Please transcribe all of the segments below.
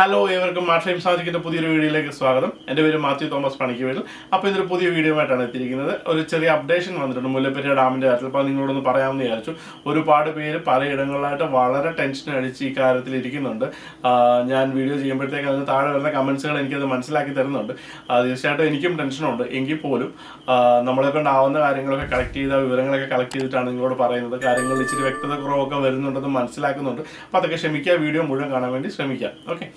Hello ഏവർക്കും മാഷയും സാധിക്കുന്ന പുതിയൊരു വീഡിയോയിലേക്ക് സ്വാഗതം. എന്റെ പേര് മാത്യു തോമസ് പണിക്ക് വീട് അപ്പോൾ ഇതൊരു പുതിയ വീഡിയോ ആയിട്ടാണ് എത്തിയിരിക്കുന്നത്. ഒരു ചെറിയ അപ്ഡേഷൻ വന്നിട്ടുണ്ട്. മുല്ലപ്പെരിയ ഡാമിന്റെ കാര്യത്തിൽ. അപ്പോൾ നിങ്ങളോടൊന്ന് പറയാമെന്ന് വിചാരിച്ചു. ഒരുപാട് പേര് പലയിടങ്ങളിലായിട്ട് വളരെ ടെൻഷൻ അടിച്ച് ഈ കാര്യത്തിൽ ഇരിക്കുന്നുണ്ട്. ഞാൻ വീഡിയോ ചെയ്യുമ്പോഴത്തേക്ക് അതിന് താഴെ വരുന്ന കമൻസുകൾ എനിക്കത് മനസ്സിലാക്കി തരുന്നുണ്ട്. തീർച്ചയായിട്ടും എനിക്കും ടെൻഷനുണ്ട്. എങ്കിൽ പോലും നമ്മളെ കൊണ്ടാവുന്ന കാര്യങ്ങളൊക്കെ കളക്ട് ചെയ്ത വിവരങ്ങളൊക്കെ കളക്ട് ചെയ്തിട്ടാണ് നിങ്ങളോട് പറയുന്നത്. കാര്യങ്ങളിൽ ഇച്ചിരി വ്യക്തത കുറവൊക്കെ വരുന്നുണ്ടെന്ന് മനസ്സിലാക്കുന്നുണ്ട്. അപ്പോൾ അതൊക്കെ ക്ഷമിക്കുക. വീഡിയോ മുഴുവൻ കാണാൻ വേണ്ടി ശ്രമിക്കാം ഓക്കെ.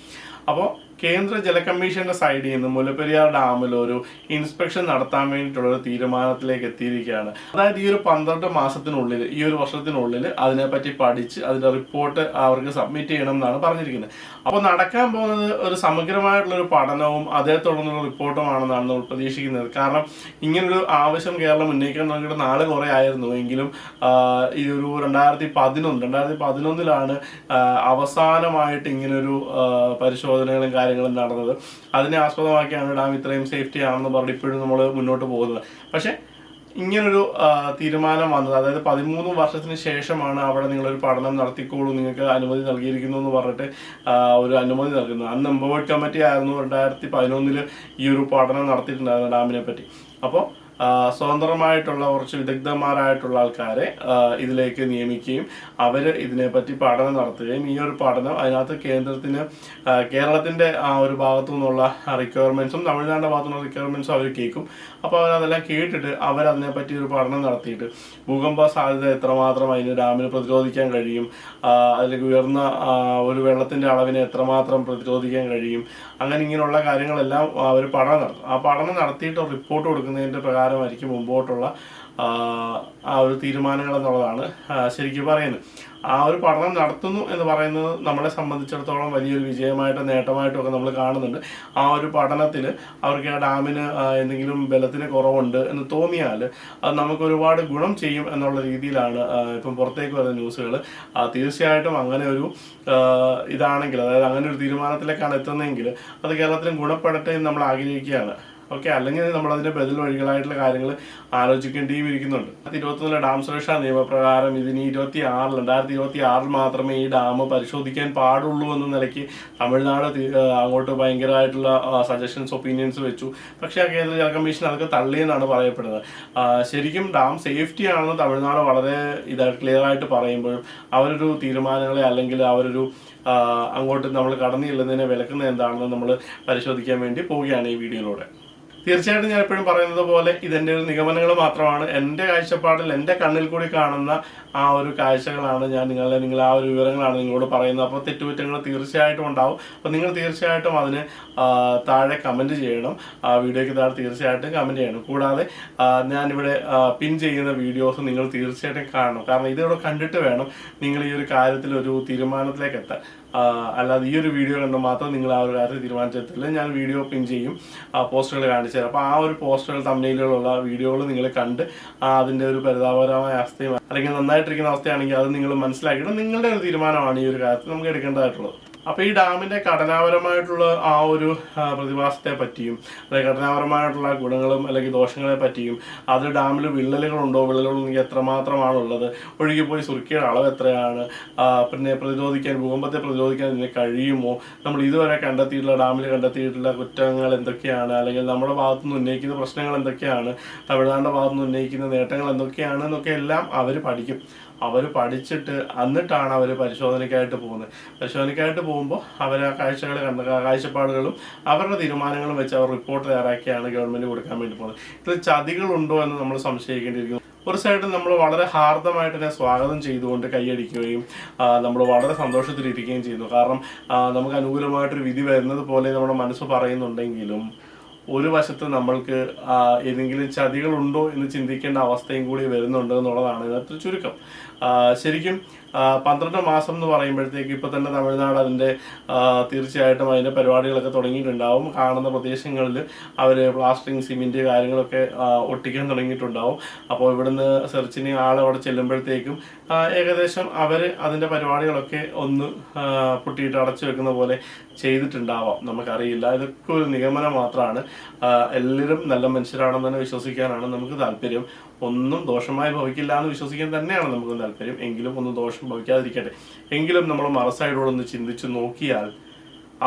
അപ്പോൾ കേന്ദ്ര ജല കമ്മീഷന്റെ സൈഡിൽ നിന്ന് മുല്ലപ്പെരിയാർ ഡാമിൽ ഒരു ഇൻസ്പെക്ഷൻ നടത്താൻ വേണ്ടിയിട്ടുള്ള ഒരു തീരുമാനത്തിലേക്ക് എത്തിയിരിക്കുകയാണ്. അതായത് ഈ ഒരു പന്ത്രണ്ട് മാസത്തിനുള്ളിൽ ഈ ഒരു വർഷത്തിനുള്ളിൽ അതിനെപ്പറ്റി പഠിച്ച് അതിന്റെ റിപ്പോർട്ട് അവർക്ക് സബ്മിറ്റ് ചെയ്യണം എന്നാണ് പറഞ്ഞിരിക്കുന്നത്. അപ്പോൾ നടക്കാൻ പോകുന്നത് ഒരു സമഗ്രമായിട്ടുള്ള ഒരു പഠനവും അതേ തുടർന്നുള്ള റിപ്പോർട്ടുമാണെന്നാണ് നമ്മൾ പ്രതീക്ഷിക്കുന്നത്. കാരണം ഇങ്ങനൊരു ആവശ്യം കേരളം ഉന്നയിക്കാൻ തുടങ്ങിയിട്ട് നാളെ കുറേ ആയിരുന്നു. എങ്കിലും ഈ ഒരു രണ്ടായിരത്തി പതിനൊന്ന് രണ്ടായിരത്തി പതിനൊന്നിലാണ് അവസാനമായിട്ട് ഇങ്ങനൊരു പരിശോധനകളും കാര്യങ്ങളും നടന്നത്? അതിനെ ആസ്പദമാക്കിയാണ് ഡാം ഇത്രയും സേഫ്റ്റി ആണെന്ന് പറഞ്ഞ് ഇപ്പോഴും നമ്മൾ മുന്നോട്ട് പോകുന്നത്. പക്ഷേ ഇങ്ങനൊരു തീരുമാനം വന്നത് അതായത് പതിമൂന്ന് വർഷത്തിന് ശേഷമാണ് അവിടെ നിങ്ങളൊരു പഠനം നടത്തിക്കോളൂ നിങ്ങൾക്ക് അനുമതി നൽകിയിരിക്കുന്നു എന്ന് പറഞ്ഞിട്ട് ഒരു അനുമതി നൽകുന്നത്. അന്ന് എംബോർഡ് കമ്മിറ്റി ആയിരുന്നു രണ്ടായിരത്തി പതിനൊന്നിൽ ഈ ഒരു പഠനം നടത്തിയിട്ടുണ്ടായിരുന്നു ഡാമിനെ പറ്റി അപ്പോൾ സ്വതന്ത്രമായിട്ടുള്ള കുറച്ച് വിദഗ്ധന്മാരായിട്ടുള്ള ആൾക്കാരെ ഇതിലേക്ക് നിയമിക്കുകയും അവർ ഇതിനെപ്പറ്റി പഠനം നടത്തുകയും ഈ ഒരു പഠനം അതിനകത്ത് കേന്ദ്രത്തിന് കേരളത്തിന്റെ ആ ഒരു ഭാഗത്തു നിന്നുള്ള റിക്വയർമെന്റ്സും തമിഴ്നാടിന്റെ ഭാഗത്തു നിന്നുള്ള റിക്വയർമെന്റ്സും അവർ കേൾക്കും. അപ്പോൾ അവരതെല്ലാം കേട്ടിട്ട് അവരതിനെപ്പറ്റി ഒരു പഠനം നടത്തിയിട്ട് ഭൂകമ്പ സാധ്യത എത്രമാത്രം അതിന് ഡാമിന് പ്രതിരോധിക്കാൻ കഴിയും അതിലേക്ക് ഉയർന്ന ഒരു വെള്ളത്തിന്റെ അളവിനെ എത്രമാത്രം പ്രതിരോധിക്കാൻ കഴിയും അങ്ങനെ ഇങ്ങനെയുള്ള കാര്യങ്ങളെല്ലാം അവർ പഠനം നടത്തും. ആ പഠനം നടത്തിയിട്ട് റിപ്പോർട്ട് കൊടുക്കുന്നതിന്റെ പ്രകാരമായിരിക്കും മുമ്പോട്ടുള്ള ആ, ഒരു തീരുമാനങ്ങൾ എന്നുള്ളതാണ് ശരിക്കും പറയുന്നത്. ആ ഒരു പഠനം നടത്തുന്നു എന്ന് പറയുന്നത് നമ്മളെ സംബന്ധിച്ചിടത്തോളം വലിയൊരു വിജയമായിട്ട് നേട്ടമായിട്ടും ഒക്കെ നമ്മൾ കാണുന്നുണ്ട്. ആ ഒരു പഠനത്തിൽ അവർക്ക് ആ ഡാമിന് എന്തെങ്കിലും ബലത്തിന് കുറവുണ്ട് എന്ന് തോന്നിയാൽ അത് നമുക്ക് ഒരുപാട് ഗുണം ചെയ്യും എന്നുള്ള രീതിയിലാണ് ഇപ്പം പുറത്തേക്ക് വരുന്ന ന്യൂസുകൾ തീർച്ചയായിട്ടും അങ്ങനെ ഒരു ഇതാണെങ്കിൽ അതായത് അങ്ങനെ ഒരു തീരുമാനത്തിലേക്കാണ് എത്തുന്നതെങ്കിൽ അത് കേരളത്തിലും ഗുണപ്പെടട്ടെ എന്ന് നമ്മൾ ആഗ്രഹിക്കുകയാണ്. ഓക്കെ അല്ലെങ്കിൽ നമ്മൾ അതിന്റെ ബദൽ വഴികളായിട്ടുള്ള കാര്യങ്ങൾ ആലോചിക്കേണ്ടിയും ഇരിക്കുന്നുണ്ട്. ഇരുപത്തൊന്നിലെ ഡാം സുരക്ഷാ നിയമപ്രകാരം ഇതിന് ഇരുപത്തി ആറിൽ രണ്ടായിരത്തി ഇരുപത്തി ആറിൽ മാത്രമേ ഈ ഡാം പരിശോധിക്കാൻ പാടുള്ളൂ എന്ന നിലയ്ക്ക് തമിഴ്നാട് അങ്ങോട്ട് ഭയങ്കരമായിട്ടുള്ള സജഷൻസ് ഒപ്പീനിയൻസ് വെച്ചു. പക്ഷേ ആ കേന്ദ്ര ജല കമ്മീഷൻ അതൊക്കെ തള്ളിയെന്നാണ് പറയപ്പെടുന്നത്. ശരിക്കും ഡാം സേഫ്റ്റി ആണെന്ന് തമിഴ്നാട് വളരെ ഇതായിട്ട് ക്ലിയർ ആയിട്ട് പറയുമ്പോഴും അവരൊരു തീരുമാനങ്ങളെ അല്ലെങ്കിൽ അവരൊരു അങ്ങോട്ട് നമ്മൾ കടന്നു ചെല്ലുന്നതിനെ വിലക്കുന്നത് എന്താണെന്ന് നമ്മൾ പരിശോധിക്കാൻ വേണ്ടി പോവുകയാണ് ഈ വീഡിയോയിലൂടെ. തീർച്ചയായിട്ടും ഞാൻ എപ്പോഴും പറയുന്നത് പോലെ ഇതെന്റെ ഒരു നിഗമനങ്ങൾ മാത്രമാണ്. എന്റെ കാഴ്ചപ്പാടിൽ എന്റെ കണ്ണിൽ കൂടി കാണുന്ന ആ ഒരു കാഴ്ചകളാണ് ഞാൻ നിങ്ങളെ നിങ്ങൾ ആ ഒരു വിവരങ്ങളാണ് നിങ്ങളോട് പറയുന്നത്. അപ്പോൾ തെറ്റുകുറ്റങ്ങൾ തീർച്ചയായിട്ടും ഉണ്ടാവും. അപ്പോൾ നിങ്ങൾ തീർച്ചയായിട്ടും അതിന് താഴെ കമന്റ് ചെയ്യണം. ആ വീഡിയോയ്ക്ക് താഴെ തീർച്ചയായിട്ടും കമന്റ് ചെയ്യണം. കൂടാതെ ഞാനിവിടെ പിൻ ചെയ്യുന്ന വീഡിയോസ് നിങ്ങൾ തീർച്ചയായിട്ടും കാണണം. കാരണം ഇതിവിടെ കണ്ടിട്ട് വേണം നിങ്ങൾ ഈ ഒരു കാര്യത്തിൽ ഒരു തീരുമാനത്തിലേക്ക് എത്താൻ. അല്ലാതെ ഈ ഒരു വീഡിയോ കണ്ട് മാത്രം നിങ്ങൾ ആ ഒരു കാര്യത്തിൽ തീരുമാനിച്ചെത്തില്ല ഞാൻ വീഡിയോ പിൻ ചെയ്യും പോസ്റ്ററുകൾ കാണിച്ചു തരാം. അപ്പോൾ ആ ഒരു പോസ്റ്ററുകൾ തമ്മിലുള്ള വീഡിയോകൾ നിങ്ങൾ കണ്ട് അതിന്റെ ഒരു പരിതാപകരമായ അവസ്ഥയും അല്ലെങ്കിൽ നന്നായിട്ടിരിക്കുന്ന അവസ്ഥയാണെങ്കിൽ അത് നിങ്ങൾ മനസ്സിലാക്കിയിട്ട് നിങ്ങളുടെ ഒരു തീരുമാനമാണ് ഈ ഒരു കാര്യത്തിൽ നമുക്ക് എടുക്കേണ്ടതായിട്ടുള്ളത്. അപ്പോൾ ഈ ഡാമിന്റെ ഘടനാപരമായിട്ടുള്ള ആ ഒരു പ്രതിഭാസത്തെ പറ്റിയും അല്ലെങ്കിൽ ഘടനാപരമായിട്ടുള്ള ഗുണങ്ങളും അല്ലെങ്കിൽ ദോഷങ്ങളെ പറ്റിയും അത് ഡാമിൽ വിള്ളലുകൾ വിള്ളലുകളുണ്ടോ? വിള്ളലുകൾ എത്രമാത്രമാണുള്ളത്? ഒഴുകിപ്പോയി സുർക്കിയുടെ അളവ് എത്രയാണ്? പിന്നെ പ്രതിരോധിക്കാൻ ഭൂകമ്പത്തെ പ്രതിരോധിക്കാൻ ഇതിന് കഴിയുമോ? നമ്മൾ ഇതുവരെ കണ്ടെത്തിയിട്ടുള്ള ഡാമിൽ കണ്ടെത്തിയിട്ടുള്ള കുറ്റങ്ങൾ എന്തൊക്കെയാണ്? അല്ലെങ്കിൽ നമ്മുടെ ഭാഗത്തുനിന്ന് ഉന്നയിക്കുന്ന പ്രശ്നങ്ങൾ എന്തൊക്കെയാണ്? തമിഴ്നാടിന്റെ ഭാഗത്തുനിന്ന് ഉന്നയിക്കുന്ന നേട്ടങ്ങൾ എന്തൊക്കെയാണ്? എന്നൊക്കെ എല്ലാം അവർ പഠിക്കും. അവർ പഠിച്ചിട്ട് എന്നിട്ടാണ് അവർ പരിശോധനയ്ക്കായിട്ട് പോകുന്നത്. പരിശോധനയ്ക്കായിട്ട് പോകുമ്പോൾ അവർ ആ കാഴ്ചകൾ കണ്ട കാഴ്ചപ്പാടുകളും അവരുടെ തീരുമാനങ്ങളും വെച്ച് അവർ റിപ്പോർട്ട് തയ്യാറാക്കിയാണ് ഗവൺമെന്റ് കൊടുക്കാൻ വേണ്ടി പോകുന്നത്. ഇതിൽ ചതികളുണ്ടോ എന്ന് നമ്മൾ സംശയിക്കേണ്ടിയിരിക്കുന്നു. ഒരു സൈഡിൽ നമ്മൾ വളരെ ഹാർദമായിട്ട് തന്നെ സ്വാഗതം ചെയ്തുകൊണ്ട് കൈയടിക്കുകയും നമ്മൾ വളരെ സന്തോഷത്തിലിരിക്കുകയും ചെയ്യുന്നു. കാരണം നമുക്ക് അനുകൂലമായിട്ടൊരു വിധി വരുന്നത് പോലെ നമ്മുടെ മനസ്സ് പറയുന്നുണ്ടെങ്കിലും ഒരു വശത്ത് നമ്മൾക്ക് ഏതെങ്കിലും ചതികളുണ്ടോ എന്ന് ചിന്തിക്കേണ്ട അവസ്ഥയും കൂടി വരുന്നുണ്ട് എന്നുള്ളതാണ് ഇതിനകത്ത് ചുരുക്കം. ശരിക്കും പന്ത്രണ്ട് മാസം എന്ന് പറയുമ്പോഴത്തേക്ക് ഇപ്പൊ തന്നെ തമിഴ്നാട് അതിന്റെ തീർച്ചയായിട്ടും അതിന്റെ പരിപാടികളൊക്കെ തുടങ്ങിയിട്ടുണ്ടാവും. കാണുന്ന പ്രദേശങ്ങളിൽ അവർ പ്ലാസ്റ്ററിങ് സിമെന്റ് കാര്യങ്ങളൊക്കെ ഒട്ടിക്കാൻ തുടങ്ങിയിട്ടുണ്ടാവും. അപ്പോൾ ഇവിടുന്ന് സെർച്ചിന് ആളവിടെ ചെല്ലുമ്പോഴത്തേക്കും ഏകദേശം അവർ അതിന്റെ പരിപാടികളൊക്കെ ഒന്ന് പൊട്ടിയിട്ട് അടച്ചു വെക്കുന്ന പോലെ ചെയ്തിട്ടുണ്ടാവാം. നമുക്കറിയില്ല. ഇതൊക്കെ ഒരു നിഗമനം മാത്രമാണ് എല്ലാവരും നല്ല മനുഷ്യരാണെന്ന് തന്നെ വിശ്വസിക്കാനാണ് നമുക്ക് താല്പര്യം. ഒന്നും ദോഷമായി ഭവിക്കില്ല എന്ന് വിശ്വസിക്കാൻ തന്നെയാണ് നമുക്ക് താല്പര്യം. എങ്കിലും ഒന്നും ദോഷം ഭവിക്കാതിരിക്കട്ടെ. എങ്കിലും നമ്മൾ മറസായിട്ടോടൊന്ന് ചിന്തിച്ചു നോക്കിയാൽ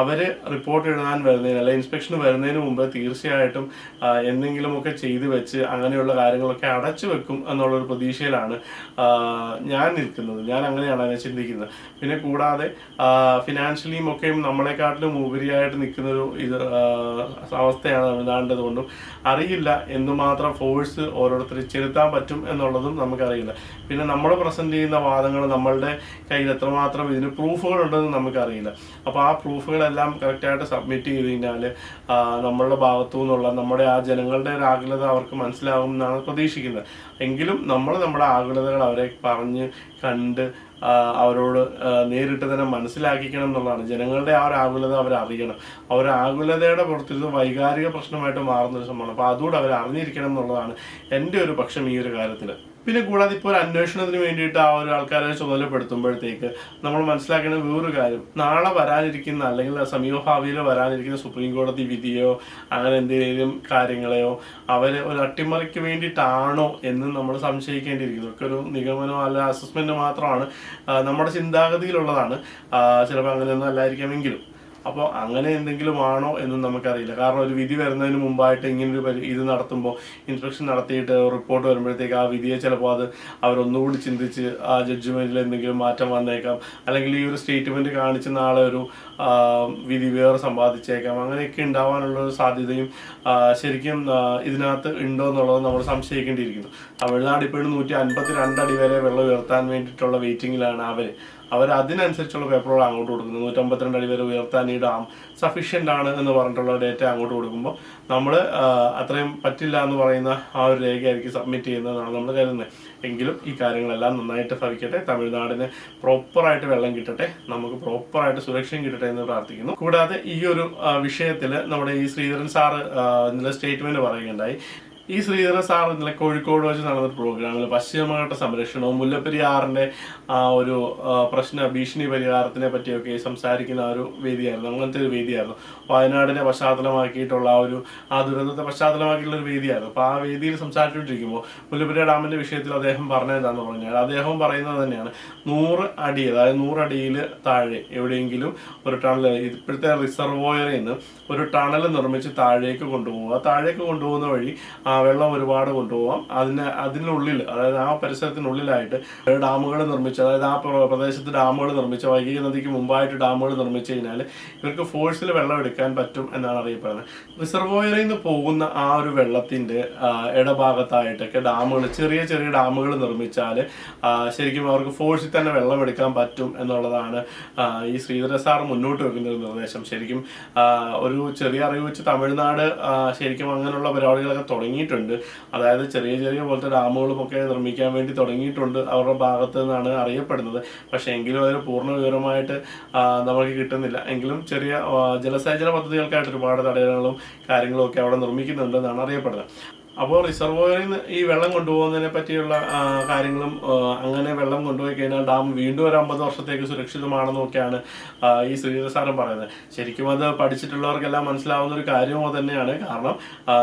അവർ റിപ്പോർട്ട് എഴുതാൻ വരുന്നതിന് അല്ലെങ്കിൽ ഇൻസ്പെക്ഷന് വരുന്നതിന് മുമ്പ് തീർച്ചയായിട്ടും എന്തെങ്കിലുമൊക്കെ ചെയ്തു വെച്ച് അങ്ങനെയുള്ള കാര്യങ്ങളൊക്കെ അടച്ചു വെക്കും എന്നുള്ളൊരു പ്രതീക്ഷയിലാണ് ഞാൻ നിൽക്കുന്നത്. ഞാൻ അങ്ങനെയാണ് അതിനെ ചിന്തിക്കുന്നത്. പിന്നെ കൂടാതെ ഫിനാൻഷ്യലിയും ഒക്കെയും നമ്മളെക്കാട്ടിലും ഉപരിയായിട്ട് നിൽക്കുന്ന ഒരു ഇത് അവസ്ഥയാണ് തമിഴ്നാടിന്റെ കൊണ്ടും അറിയില്ല എന്തുമാത്രം ഫോഴ്സ് ഓരോരുത്തർ ചെലുത്താൻ പറ്റും എന്നുള്ളതും നമുക്കറിയില്ല. പിന്നെ നമ്മൾ പ്രസന്റ് ചെയ്യുന്ന വാദങ്ങൾ നമ്മളുടെ കയ്യിൽ എത്രമാത്രം ഇതിന് പ്രൂഫുകൾ ഉണ്ടെന്ന് നമുക്കറിയില്ല. അപ്പോൾ ആ പ്രൂഫുകളെല്ലാം കറക്റ്റായിട്ട് സബ്മിറ്റ് ചെയ്ത് കഴിഞ്ഞാൽ നമ്മളുടെ ഭാഗത്തു നിന്നുള്ള നമ്മുടെ ആ ജനങ്ങളുടെ ഒരു ആകുലത അവർക്ക് മനസ്സിലാകും എന്നാണ് പ്രതീക്ഷിക്കുന്നത്. എങ്കിലും നമ്മൾ നമ്മുടെ ആകുലതകൾ അവരെ പറഞ്ഞ് കണ്ട് അവരോട് നേരിട്ട് തന്നെ മനസ്സിലാക്കിക്കണം എന്നുള്ളതാണ്. ജനങ്ങളുടെ ആ ഒരു ആകുലത അവർ അറിയണം ആ ഒരു ആകുലതയുടെ പുറത്തിരുന്ന് വൈകാരിക പ്രശ്നമായിട്ട് മാറുന്ന ഒരു സംഭവമാണ്. അപ്പോൾ അതുകൂടെ അവർ അറിഞ്ഞിരിക്കണം എന്നുള്ളതാണ് എന്റെ ഒരു പക്ഷം ഈ ഒരു കാര്യത്തിൽ പിന്നെ കൂടാതെ ഇപ്പോൾ ഒരു അന്വേഷണത്തിന് വേണ്ടിയിട്ട് ആ ഒരു ആൾക്കാരെ ചുമതലപ്പെടുത്തുമ്പോഴത്തേക്ക് നമ്മൾ മനസ്സിലാക്കേണ്ട വേറൊരു കാര്യം. നാളെ വരാനിരിക്കുന്ന അല്ലെങ്കിൽ സമീപഭാവിയിൽ വരാനിരിക്കുന്ന സുപ്രീം കോടതി വിധിയോ അങ്ങനെ എന്തെങ്കിലും കാര്യങ്ങളെയോ അവർ ഒരു അട്ടിമറിക്ക് വേണ്ടിയിട്ടാണോ എന്ന് നമ്മൾ സംശയിക്കേണ്ടിയിരിക്കുന്നു. ഒക്കെ ഒരു നിഗമനമോ അല്ല അസസ്മെന്റ് മാത്രമാണ് നമ്മുടെ ചിന്താഗതിയിലുള്ളതാണ്. ചിലപ്പോൾ അങ്ങനെയൊന്നും അല്ലായിരിക്കാമെങ്കിലും. അപ്പോൾ അങ്ങനെ എന്തെങ്കിലും ആണോ എന്നും നമുക്കറിയില്ല. കാരണം ഒരു വിധി വരുന്നതിന് മുമ്പായിട്ട് ഇങ്ങനൊരു ഇത് നടത്തുമ്പോൾ ഇൻസ്പെക്ഷൻ നടത്തിയിട്ട് റിപ്പോർട്ട് വരുമ്പോഴത്തേക്ക് ആ വിധിയെ ചിലപ്പോൾ അത് അവരൊന്നുകൂടി ചിന്തിച്ച് ആ ജഡ്ജ്മെന്റിൽ എന്തെങ്കിലും മാറ്റം വന്നേക്കാം. അല്ലെങ്കിൽ ഈ ഒരു സ്റ്റേറ്റ്മെന്റ് കാണിച്ച നാളെ ഒരു വിധി വേറെ സമ്പാദിച്ചേക്കാം. അങ്ങനെയൊക്കെ ഉണ്ടാവാനുള്ള ഒരു സാധ്യതയും ശരിക്കും ഇതിനകത്ത് ഉണ്ടോ എന്നുള്ളത് നമ്മൾ സംശയിക്കേണ്ടിയിരിക്കുന്നു. തമിഴ്നാട് ഇപ്പോഴും നൂറ്റി അൻപത്തി രണ്ടടി വരെ വെള്ളം ഉയർത്താൻ വേണ്ടിയിട്ടുള്ള വെയിറ്റിംഗിലാണ് അവർ അവർ അതിനനുസരിച്ചുള്ള പേപ്പറുകൾ അങ്ങോട്ട് കൊടുക്കുന്നത് നൂറ്റമ്പത്തിരണ്ട് അടി വരെ ഉയർത്താൻ ഈ ഡാം സഫീഷ്യന്റ് ആണ് എന്ന് പറഞ്ഞിട്ടുള്ള ഡേറ്റ അങ്ങോട്ട് കൊടുക്കുമ്പോൾ നമ്മൾ അത്രയും പറ്റില്ല എന്ന് പറയുന്ന ആ ഒരു രേഖയായിരിക്കും സബ്മിറ്റ് ചെയ്യുന്നതെന്നാണ് നമ്മൾ കരുതുന്നത്. എങ്കിലും ഈ കാര്യങ്ങളെല്ലാം നന്നായിട്ട് ഭവിക്കട്ടെ. തമിഴ്നാടിന് പ്രോപ്പറായിട്ട് വെള്ളം കിട്ടട്ടെ. നമുക്ക് പ്രോപ്പറായിട്ട് സുരക്ഷയും കിട്ടട്ടെ എന്ന് പ്രാർത്ഥിക്കുന്നു. കൂടാതെ ഈ ഒരു വിഷയത്തിൽ നമ്മുടെ ഈ ശ്രീധരൻ സാറ് സ്റ്റേറ്റ്മെന്റ് പറയുകയുണ്ടായി. ഈ ശ്രീധര സാർ ഇന്നലെ കോഴിക്കോട് വെച്ച് നടന്ന പ്രോഗ്രാമിൽ പശ്ചിമഘട്ട സംരക്ഷണവും മുല്ലപ്പെരിയാറിന്റെ ആ ഒരു പ്രശ്ന ഭീഷണി പരിഹാരത്തിനെ പറ്റിയൊക്കെ സംസാരിക്കുന്ന ഒരു വേദിയായിരുന്നു. അങ്ങനത്തെ ഒരു വേദിയായിരുന്നു. വയനാടിനെ പശ്ചാത്തലമാക്കിയിട്ടുള്ള ആ ഒരു ആ ദുരന്തത്തെ പശ്ചാത്തലമാക്കിയിട്ടുള്ള ഒരു വേദിയായിരുന്നു. അപ്പോൾ ആ വേദിയിൽ സംസാരിച്ചുകൊണ്ടിരിക്കുമ്പോൾ മുല്ലപ്പെരിയാർ ഡാമിന്റെ വിഷയത്തിൽ അദ്ദേഹം പറഞ്ഞതെന്താന്ന് പറഞ്ഞാൽ അദ്ദേഹം പറയുന്നത് തന്നെയാണ്. നൂറ് അടി അതായത് നൂറടിയിൽ താഴെ എവിടെയെങ്കിലും ഒരു ടണൽ ഇപ്പോഴത്തെ റിസർവോയറിൽ നിന്ന് ഒരു ടണൽ നിർമ്മിച്ച് താഴേക്ക് കൊണ്ടുപോകുക താഴേക്ക് കൊണ്ടുപോകുന്ന വഴി ആ വെള്ളം ഒരുപാട് കൊണ്ടുപോകാം അതിന് അതിനുള്ളിൽ അതായത് ആ പരിസരത്തിനുള്ളിലായിട്ട് ഡാമുകൾ നിർമ്മിച്ച് അതായത് ആ പ്ര- പ്രദേശത്ത് ഡാമുകൾ നിർമ്മിച്ച വൈകിക നദിക്ക് മുമ്പായിട്ട് ഡാമുകൾ നിർമ്മിച്ചു കഴിഞ്ഞാൽ ഇവർക്ക് ഫോഴ്സിൽ വെള്ളം എടുക്കാൻ പറ്റും എന്നാണ് അറിയപ്പെടുന്നത്. റിസർവോയറിൽ നിന്ന് പോകുന്ന ആ ഒരു വെള്ളത്തിന്റെ ഇടഭാഗത്തായിട്ടൊക്കെ ഡാമുകൾ ചെറിയ ചെറിയ ഡാമുകൾ നിർമ്മിച്ചാൽ ശരിക്കും അവർക്ക് ഫോഴ്സിൽ തന്നെ വെള്ളം എടുക്കാൻ പറ്റും എന്നുള്ളതാണ് ഈ ശ്രീധര സാർ മുന്നോട്ട് വെക്കുന്ന ഒരു നിർദ്ദേശം. ശരിക്കും ഒരു ചെറിയ അറിവ് വെച്ച് തമിഴ്നാട് ശരിക്കും അങ്ങനെയുള്ള പരിപാടികളൊക്കെ തുടങ്ങിയിട്ടുണ്ട്. അതായത് ചെറിയ ചെറിയ പോലത്തെ ഡാമുകളും ഒക്കെ നിർമ്മിക്കാൻ വേണ്ടി തുടങ്ങിയിട്ടുണ്ട് അവരുടെ ഭാഗത്ത് നിന്നാണ് അറിയപ്പെടുന്നത്. പക്ഷേ എങ്കിലും അതിന് പൂർണ വിവരമായിട്ട് നമുക്ക് കിട്ടുന്നില്ല. എങ്കിലും ചെറിയ ജലസേചന പദ്ധതികൾക്കായിട്ട് ഒരുപാട് തടയണകളും കാര്യങ്ങളും ഒക്കെ അവിടെ നിർമ്മിക്കുന്നുണ്ടെന്നാണ് അറിയപ്പെടുന്നത്. അപ്പോൾ റിസർവോയറിൽ നിന്ന് ഈ വെള്ളം കൊണ്ടുപോകുന്നതിനെ പറ്റിയുള്ള കാര്യങ്ങളും അങ്ങനെ വെള്ളം കൊണ്ടുപോയി കഴിഞ്ഞാൽ ഡാം വീണ്ടും ഒരു അമ്പത് വർഷത്തേക്ക് സുരക്ഷിതമാണെന്നൊക്കെയാണ് ഈ ശ്രീധര പറയുന്നത്. ശരിക്കും അത് പഠിച്ചിട്ടുള്ളവർക്കെല്ലാം മനസ്സിലാവുന്ന ഒരു കാര്യവും തന്നെയാണ്. കാരണം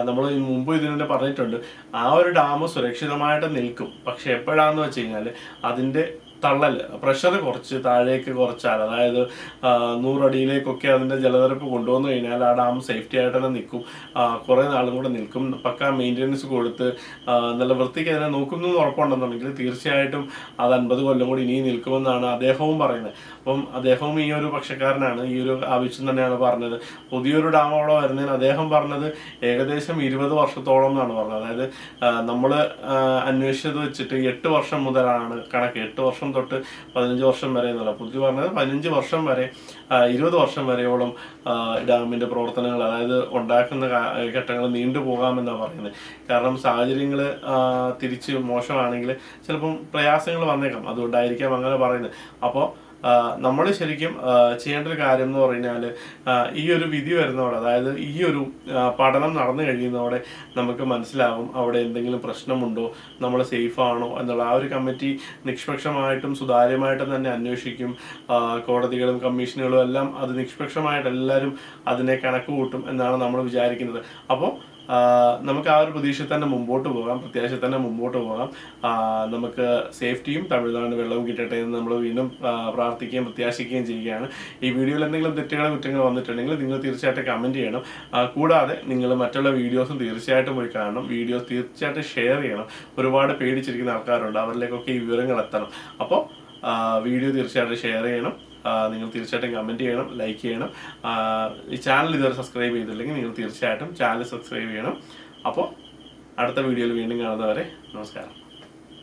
നമ്മൾ മുമ്പ് ഇതിനെ പറഞ്ഞിട്ടുണ്ട് ആ ഒരു ഡാം സുരക്ഷിതമായിട്ട് നിൽക്കും. പക്ഷെ എപ്പോഴാണെന്ന് വെച്ച് കഴിഞ്ഞാൽ അതിന്റെ തള്ളൽ പ്രഷർ കുറച്ച് താഴേക്ക് കുറച്ചാൽ അതായത് നൂറടിയിലേക്കൊക്കെ അതിന്റെ ജലനിരപ്പ് കൊണ്ടുവന്നു കഴിഞ്ഞാൽ ആ ഡാം സേഫ്റ്റി ആയിട്ട് തന്നെ നിൽക്കും. കുറേ നാളും കൂടെ നിൽക്കും. പക്ക മെയിന്റെനൻസ് കൊടുത്ത് നല്ല വൃത്തിക്ക് അതിനെ നോക്കുന്നു എന്ന് ഉറപ്പുണ്ടെന്നുണ്ടെങ്കിൽ തീർച്ചയായിട്ടും അത് അൻപത് കൊല്ലം കൂടി ഇനിയും നിൽക്കുമെന്നാണ് അദ്ദേഹവും പറയുന്നത്. അപ്പം അദ്ദേഹവും ഈ ഒരു പക്ഷക്കാരനാണ്. ഈ ഒരു ആവശ്യം തന്നെയാണ് പറഞ്ഞത്. പുതിയൊരു ഡാം അവിടെ വരുന്നതിന് അദ്ദേഹം പറഞ്ഞത് ഏകദേശം ഇരുപത് വർഷത്തോളം എന്നാണ് പറഞ്ഞത്. അതായത് നമ്മൾ അന്വേഷിച്ചത് വെച്ചിട്ട് എട്ട് വർഷം മുതലാണ് കണക്ക്. എട്ട് വർഷം തൊട്ട് പതിനഞ്ച് വർഷം വരെ എന്നുള്ള പുതിയ പറഞ്ഞത് പതിനഞ്ച് വർഷം വരെ ഇരുപത് വർഷം വരെയോളം ഡാമിന്റെ പ്രവർത്തനങ്ങൾ അതായത് ഉണ്ടാക്കുന്ന ഘട്ടങ്ങൾ നീണ്ടുപോകാമെന്നാണ് പറയുന്നത്. കാരണം സാഹചര്യങ്ങൾ തിരിച്ച് മോശമാണെങ്കിൽ ചിലപ്പം പ്രയാസങ്ങൾ വന്നേക്കാം. അതുകൊണ്ടായിരിക്കാം അങ്ങനെ പറയുന്നത്. അപ്പോൾ നമ്മൾ ശരിക്കും ചെയ്യേണ്ട ഒരു കാര്യം എന്ന് പറഞ്ഞാൽ ഈ ഒരു വിധി വരുന്നതോടെ അതായത് ഈ ഒരു പഠനം നടന്നു കഴിയുന്നതോടെ നമുക്ക് മനസ്സിലാവും അവിടെ എന്തെങ്കിലും പ്രശ്നമുണ്ടോ നമ്മൾ സേഫ് ആണോ എന്നുള്ള ആ ഒരു കമ്മിറ്റി നിഷ്പക്ഷമായിട്ടും സുതാര്യമായിട്ടും തന്നെ അന്വേഷിക്കും. കോടതികളും കമ്മീഷനുകളും എല്ലാം അത് നിഷ്പക്ഷമായിട്ട് എല്ലാവരും അതിനെ കണക്ക് കൂട്ടും എന്നാണ് നമ്മൾ വിചാരിക്കുന്നത്. അപ്പോൾ നമുക്ക് ആ ഒരു പ്രതീക്ഷയിൽ തന്നെ മുമ്പോട്ട് പോകാം. പ്രത്യാശയിൽ തന്നെ മുമ്പോട്ട് പോകാം. നമുക്ക് സേഫ്റ്റിയും തമിഴ്നാട് വെള്ളവും കിട്ടട്ടെ എന്ന് നമ്മൾ വീണ്ടും പ്രാർത്ഥിക്കുകയും പ്രത്യാശിക്കുകയും ചെയ്യുകയാണ്. ഈ വീഡിയോയിൽ എന്തെങ്കിലും തെറ്റുകളോ കുറ്റങ്ങളോ വന്നിട്ടുണ്ടെങ്കിൽ നിങ്ങൾ തീർച്ചയായിട്ടും കമന്റ് ചെയ്യണം. കൂടാതെ നിങ്ങൾ മറ്റുള്ള വീഡിയോസും തീർച്ചയായിട്ടും പോയി കാണണം. വീഡിയോസ് തീർച്ചയായിട്ടും ഷെയർ ചെയ്യണം. ഒരുപാട് പേടിച്ചിരിക്കുന്ന ആൾക്കാരുണ്ട്. അവരിലേക്കൊക്കെ ഈ വിവരങ്ങൾ എത്തണം. അപ്പോൾ വീഡിയോ തീർച്ചയായിട്ടും ഷെയർ ചെയ്യണം. നിങ്ങൾ തീർച്ചയായിട്ടും കമന്റ് ചെയ്യണം ലൈക്ക് ചെയ്യണം. ഈ ചാനൽ ഇതുവരെ സബ്സ്ക്രൈബ് ചെയ്തില്ലെങ്കിൽ നിങ്ങൾ തീർച്ചയായിട്ടും ചാനൽ സബ്സ്ക്രൈബ് ചെയ്യണം. അപ്പോൾ അടുത്ത വീഡിയോയിൽ വീണ്ടും കാണുന്നവരെ നമസ്കാരം.